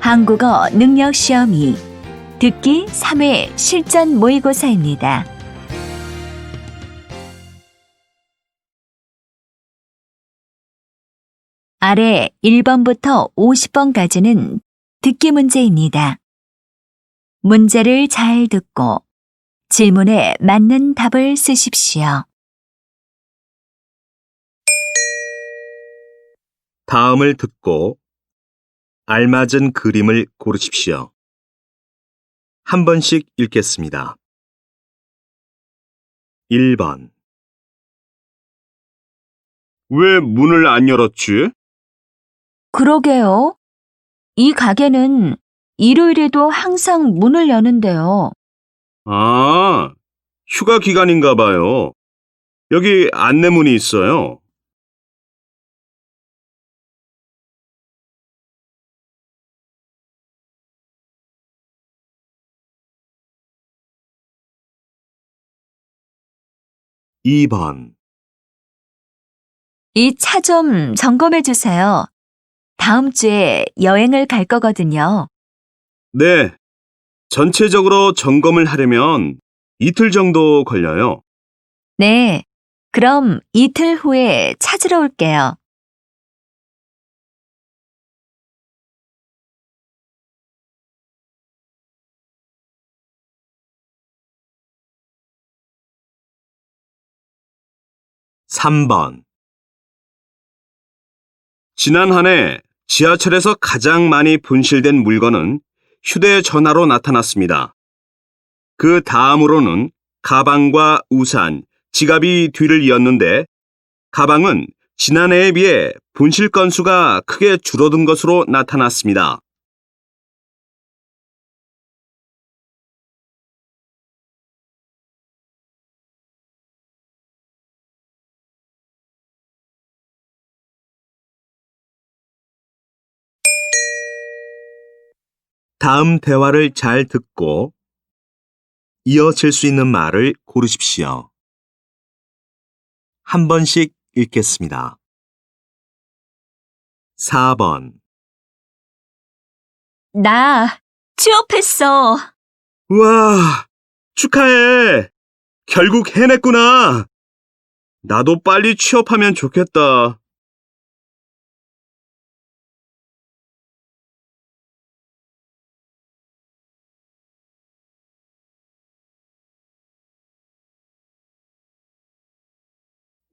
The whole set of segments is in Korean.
한국어 능력 시험이 듣기 3회 실전 모의고사입니다. 아래 1번부터 50번까지는 듣기 문제입니다. 문제를 잘 듣고 질문에 맞는 답을 쓰십시오. 다음을 듣고 알맞은 그림을 고르십시오. 한 번씩 읽겠습니다. 1번 왜 문을 안 열었지? 그러게요. 이 가게는 일요일에도 항상 문을 여는데요. 아, 휴가 기간인가 봐요. 여기 안내문이 있어요. (2번) 이 차 좀 점검해 주세요. 다음 주에 여행을 갈 거거든요. 네. 전체적으로 점검을 하려면 이틀 정도 걸려요. 네. 그럼 이틀 후에 찾으러 올게요. (3번) 지난 한 해 지하철에서 가장 많이 분실된 물건은 휴대전화로 나타났습니다. 그 다음으로는 가방과 우산, 지갑이 뒤를 이었는데 가방은 지난해에 비해 분실 건수가 크게 줄어든 것으로 나타났습니다. 다음 대화를 잘 듣고 이어질 수 있는 말을 고르십시오. 한 번씩 읽겠습니다. 4번 나 취업했어. 우와, 축하해. 결국 해냈구나. 나도 빨리 취업하면 좋겠다.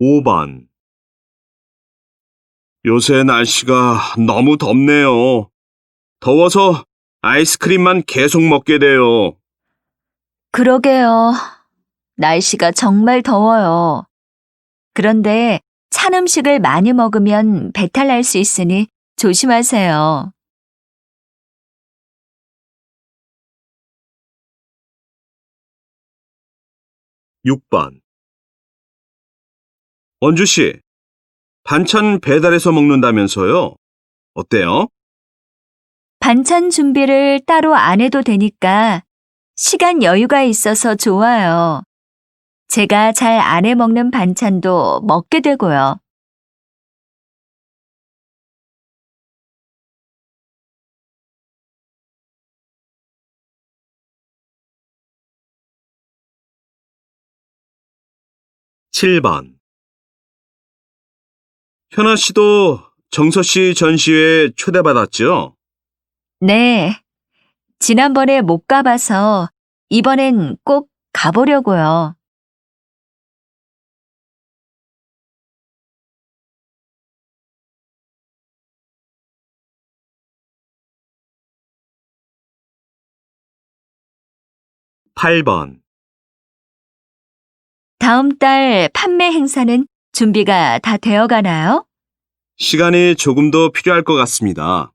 5번 요새 날씨가 너무 덥네요. 더워서 아이스크림만 계속 먹게 돼요. 그러게요. 날씨가 정말 더워요. 그런데 찬 음식을 많이 먹으면 배탈 날 수 있으니 조심하세요. 6번 원주 씨, 반찬 배달해서 먹는다면서요? 어때요? 반찬 준비를 따로 안 해도 되니까 시간 여유가 있어서 좋아요. 제가 잘 안 해 먹는 반찬도 먹게 되고요. 칠번 현아 씨도 정서 씨 전시회에 초대받았죠? 네. 지난번에 못 가봐서 이번엔 꼭 가보려고요. 8번 다음 달 판매 행사는 준비가 다 되어 가나요? 시간이 조금 더 필요할 것 같습니다.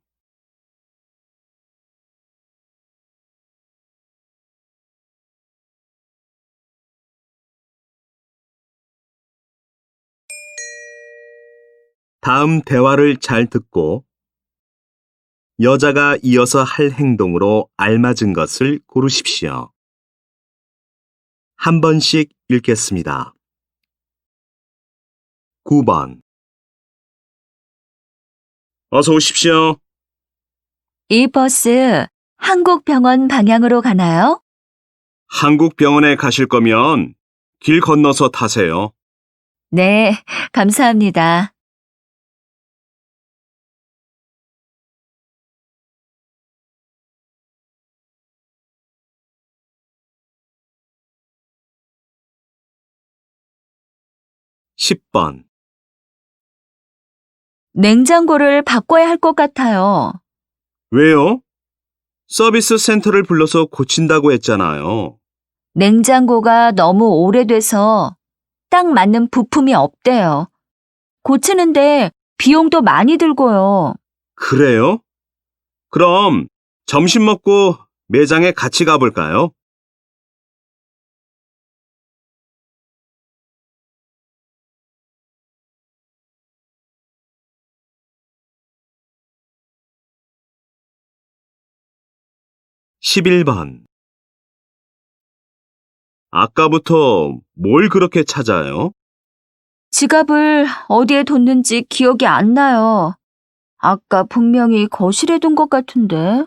다음 대화를 잘 듣고 여자가 이어서 할 행동으로 알맞은 것을 고르십시오. 한 번씩 읽겠습니다. 9번 어서 오십시오. 이 버스 한국병원 방향으로 가나요? 한국병원에 가실 거면 길 건너서 타세요. 네, 감사합니다. 십번 냉장고를 바꿔야 할 것 같아요. 왜요? 서비스 센터를 불러서 고친다고 했잖아요. 냉장고가 너무 오래돼서 딱 맞는 부품이 없대요. 고치는데 비용도 많이 들고요. 그래요? 그럼 점심 먹고 매장에 같이 가볼까요? 십일 번 아까부터 뭘 그렇게 찾아요? 지갑을 어디에 뒀는지 기억이 안 나요. 아까 분명히 거실에 둔 것 같은데.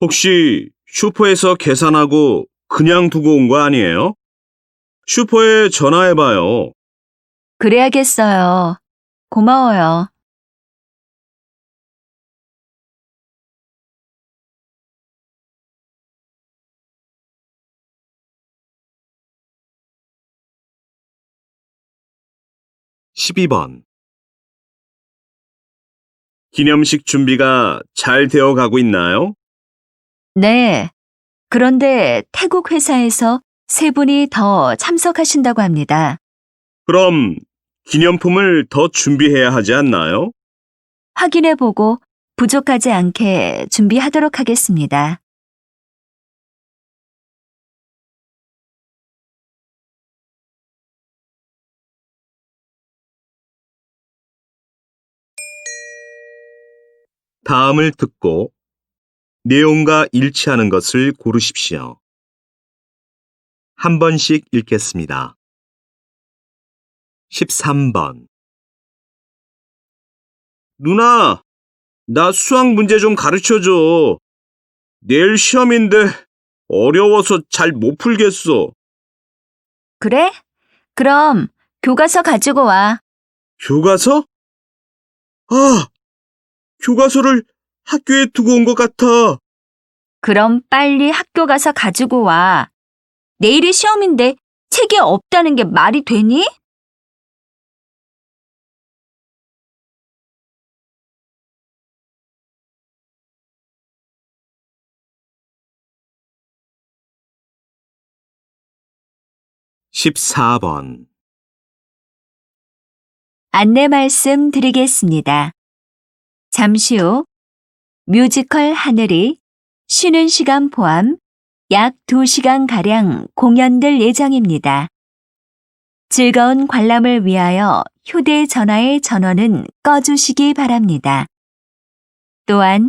혹시 슈퍼에서 계산하고 그냥 두고 온 거 아니에요? 슈퍼에 전화해봐요. 그래야겠어요. 고마워요. 십이 번 기념식 준비가 잘 되어 가고 있나요? 네. 그런데 태국 회사에서 세 분이 더 참석하신다고 합니다. 그럼 기념품을 더 준비해야 하지 않나요? 확인해보고 부족하지 않게 준비하도록 하겠습니다. 다음을 듣고 내용과 일치하는 것을 고르십시오. 한 번씩 읽겠습니다. 13번 누나, 나 수학 문제 좀 가르쳐 줘. 내일 시험인데 어려워서 잘 못 풀겠어. 그래? 그럼 교과서 가지고 와. 교과서? 아, 교과서를 학교에 두고 온 것 같아. 그럼 빨리 학교 가서 가지고 와. 내일이 시험인데 책이 없다는 게 말이 되니? 십사 번 안내 말씀 드리겠습니다. 잠시 후 뮤지컬 하늘이 쉬는 시간 포함 약 2시간가량 공연될 예정입니다. 즐거운 관람을 위하여 휴대전화의 전원은 꺼주시기 바랍니다. 또한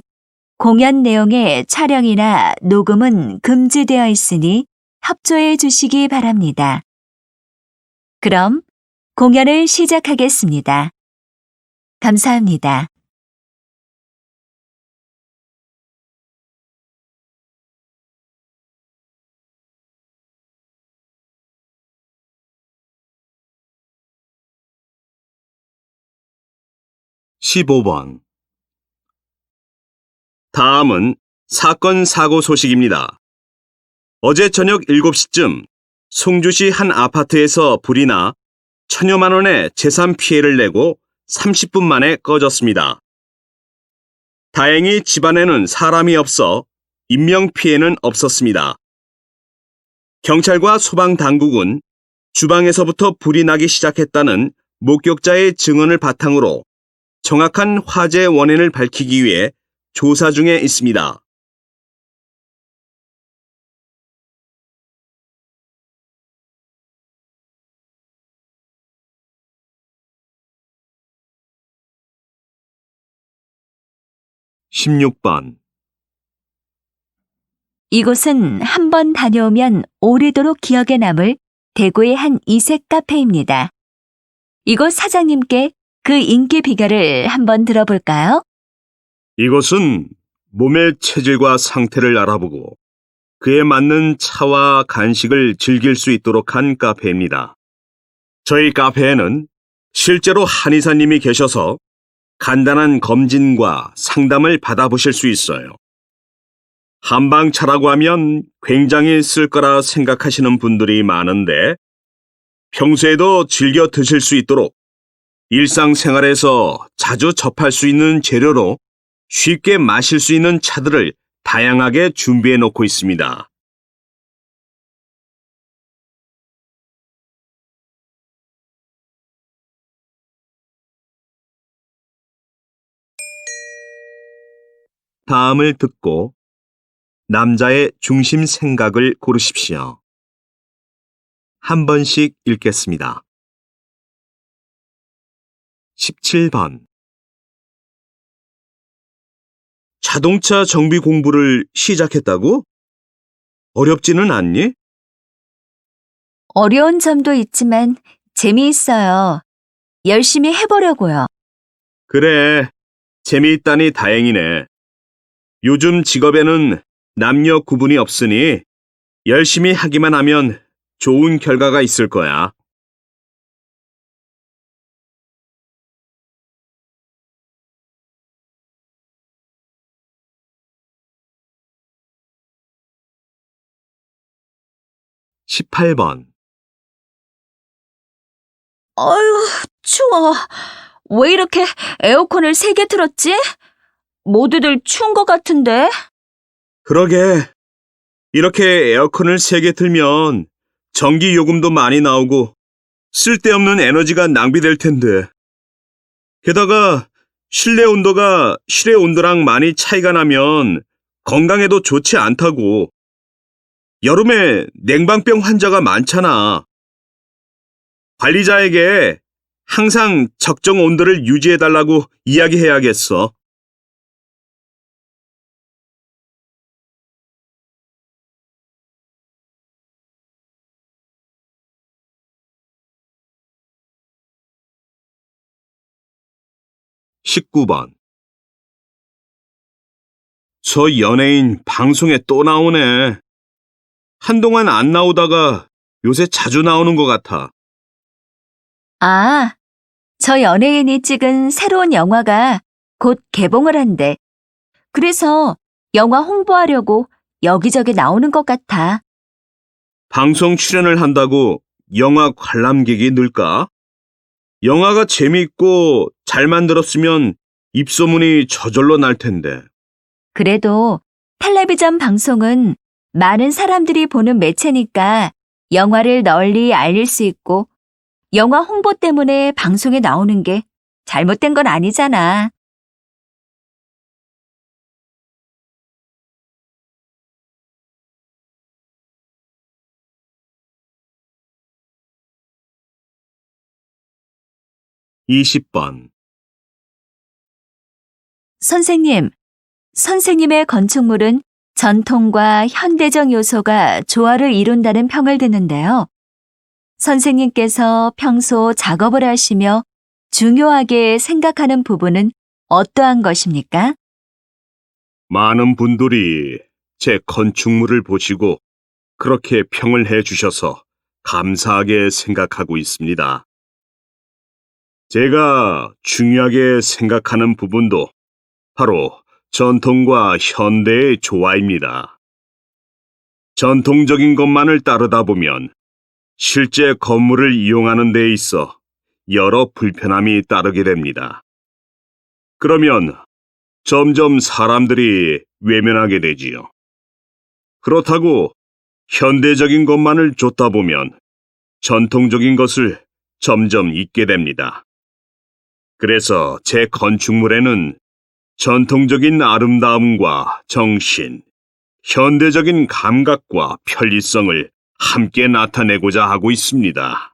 공연 내용의 촬영이나 녹음은 금지되어 있으니 협조해 주시기 바랍니다. 그럼 공연을 시작하겠습니다. 감사합니다. 십오 번 다음은 사건 사고 소식입니다. 어제 저녁 7시쯤 송주시 한 아파트에서 불이 나 천여만 원의 재산 피해를 내고 30분 만에 꺼졌습니다. 다행히 집안에는 사람이 없어 인명 피해는 없었습니다. 경찰과 소방 당국은 주방에서부터 불이 나기 시작했다는 목격자의 증언을 바탕으로 정확한 화재 원인을 밝히기 위해 조사 중에 있습니다. 십육 번 이곳은 한번 다녀오면 오래도록 기억에 남을 대구의 한 이색 카페입니다. 이곳 사장님께 그 인기 비결을 한번 들어볼까요? 이곳은 몸의 체질과 상태를 알아보고 그에 맞는 차와 간식을 즐길 수 있도록 한 카페입니다. 저희 카페에는 실제로 한의사님이 계셔서 간단한 검진과 상담을 받아보실 수 있어요. 한방차라고 하면 굉장히 쓸 거라 생각하시는 분들이 많은데 평소에도 즐겨 드실 수 있도록 일상생활에서 자주 접할 수 있는 재료로 쉽게 마실 수 있는 차들을 다양하게 준비해 놓고 있습니다. 다음을 듣고 남자의 중심 생각을 고르십시오. 한 번씩 읽겠습니다. 17번 자동차 정비 공부를 시작했다고? 어렵지는 않니? 어려운 점도 있지만 재미있어요. 열심히 해보려고요. 그래, 재미있다니 다행이네. 요즘 직업에는 남녀 구분이 없으니 열심히 하기만 하면 좋은 결과가 있을 거야. 십팔 번 어휴, 추워. 왜 이렇게 에어컨을 세개 틀었지? 모두들 추운 것 같은데? 그러게. 이렇게 에어컨을 세개 틀면 전기 요금도 많이 나오고 쓸데없는 에너지가 낭비될 텐데. 게다가 실내 온도가 실외 온도랑 많이 차이가 나면 건강에도 좋지 않다고. 여름에 냉방병 환자가 많잖아. 관리자에게 항상 적정 온도를 유지해달라고 이야기해야겠어. 십구 번저 연예인 방송에 또 나오네. 한동안 안 나오다가 요새 자주 나오는 것 같아. 아, 저 연예인이 찍은 새로운 영화가 곧 개봉을 한대. 그래서 영화 홍보하려고 여기저기 나오는 것 같아. 방송 출연을 한다고 영화 관람객이 늘까? 영화가 재미있고 잘 만들었으면 입소문이 저절로 날 텐데. 그래도 텔레비전 방송은 많은 사람들이 보는 매체니까 영화를 널리 알릴 수 있고 영화 홍보 때문에 방송에 나오는 게 잘못된 건 아니잖아. 이십 번 선생님, 선생님의 건축물은 전통과 현대적 요소가 조화를 이룬다는 평을 듣는데요. 선생님께서 평소 작업을 하시며 중요하게 생각하는 부분은 어떠한 것입니까? 많은 분들이 제 건축물을 보시고 그렇게 평을 해 주셔서 감사하게 생각하고 있습니다. 제가 중요하게 생각하는 부분도 바로 전통과 현대의 조화입니다. 전통적인 것만을 따르다 보면 실제 건물을 이용하는 데 있어 여러 불편함이 따르게 됩니다. 그러면 점점 사람들이 외면하게 되지요. 그렇다고 현대적인 것만을 쫓다 보면 전통적인 것을 점점 잊게 됩니다. 그래서 제 건축물에는 전통적인 아름다움과 정신, 현대적인 감각과 편리성을 함께 나타내고자 하고 있습니다.